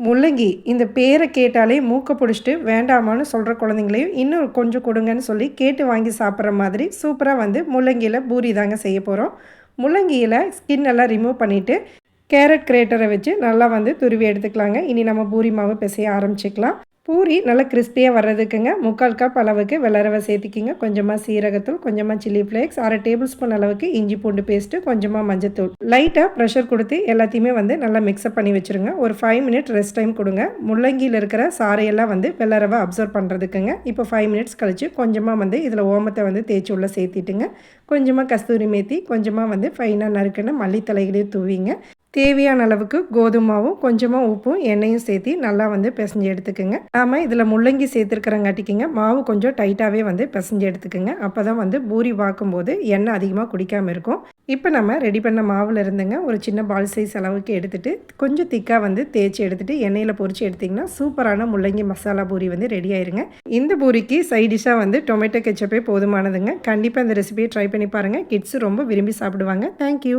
முள்ளங்கி இந்த பேரை கேட்டாலே மூக்கை பிடிச்சிட்டு வேண்டாமான்னு சொல்கிற குழந்தைங்களையும் இன்னும் கொஞ்சம் கொடுங்கன்னு சொல்லி கேட்டு வாங்கி சாப்பிட்ற மாதிரி சூப்பராக வந்து முள்ளங்கியில் பூரி தாங்க செய்ய போகிறோம் முள்ளங்கியில் ஸ்கின் எல்லாம் ரிமூவ் பண்ணிவிட்டு கேரட் கிரேட்டரை வச்சு நல்லா வந்து துருவி எடுத்துக்கலாங்க. இனி நம்ம பூரி மாவு பிசைய ஆரம்பிச்சிக்கலாம். பூரி நல்லா கிறிஸ்பியாக வர்றதுக்குங்க. முக்கால் கப் அளவுக்கு வெள்ளரவை சேர்த்திக்கிங்க. கொஞ்சமாக சீரகத்தூள் கொஞ்சமாக சில்லி ஃப்ளேக்ஸ் அரை டேபிள் ஸ்பூன் அளவுக்கு இஞ்சி பூண்டு பேஸ்ட்டு கொஞ்சமாக மஞ்சத்தூள். லைட்டாக ப்ரெஷர் கொடுத்து எல்லாத்தையுமே வந்து நல்லா மிக்ஸ்அப் பண்ணி வச்சுருங்க. ஒரு ஃபைவ் மினிட் ரெஸ்ட் டைம் கொடுங்க. முள்ளங்கியில் இருக்கிற சாரையெல்லாம் வந்து வெள்ளரவை அப்சர்வ் பண்ணுறதுக்குங்க இப்போ ஃபைவ் மினிட்ஸ் கழித்து கொஞ்சமாக வந்து இதில் ஓமத்தை வந்து தேய்ச்சி உள்ளே சேர்த்திட்டுங்க. கொஞ்சமாக கஸ்தூரி மேத்தி கொஞ்சமாக வந்து ஃபைனாக நறுக்குன்னு மல்லித்தலைகளையும் தூவிங்க. தேவையான அளவுக்கு கோதுமாவும் கொஞ்சமாக உப்பும் எண்ணெயும் சேர்த்து நல்லா வந்து பிசைஞ்சு எடுத்துக்கோங்க. நாம் இதில் முள்ளங்கி சேர்த்துருக்கிறங்காட்டிக்கிங்க மாவு கொஞ்சம் டைட்டாகவே வந்து பிசைஞ்சு எடுத்துக்கோங்க. அப்போ தான் வந்து பூரி பார்க்கும்போது எண்ணெய் அதிகமாக குடிக்காமல் இருக்கும். இப்போ நம்ம ரெடி பண்ண மாவில் இருந்துங்க ஒரு சின்ன பால் சைஸ் அளவுக்கு எடுத்துகிட்டு கொஞ்சம் திக்காக வந்து தேய்ச்சி எடுத்துகிட்டு எண்ணெயில் பொறிச்சு எடுத்திங்கன்னா சூப்பரான முள்ளங்கி மசாலா பூரி வந்து ரெடி ஆயிருங்க. இந்த பூரிக்கு சைடிஷாக வந்து டொமேட்டோ கெச்சப்பே போதுமானதுங்க. கண்டிப்பாக இந்த ரெசிபியை ட்ரை பண்ணி பாருங்கள் கிட்ஸு ரொம்ப விரும்பி சாப்பிடுவாங்க. தேங்க்யூ.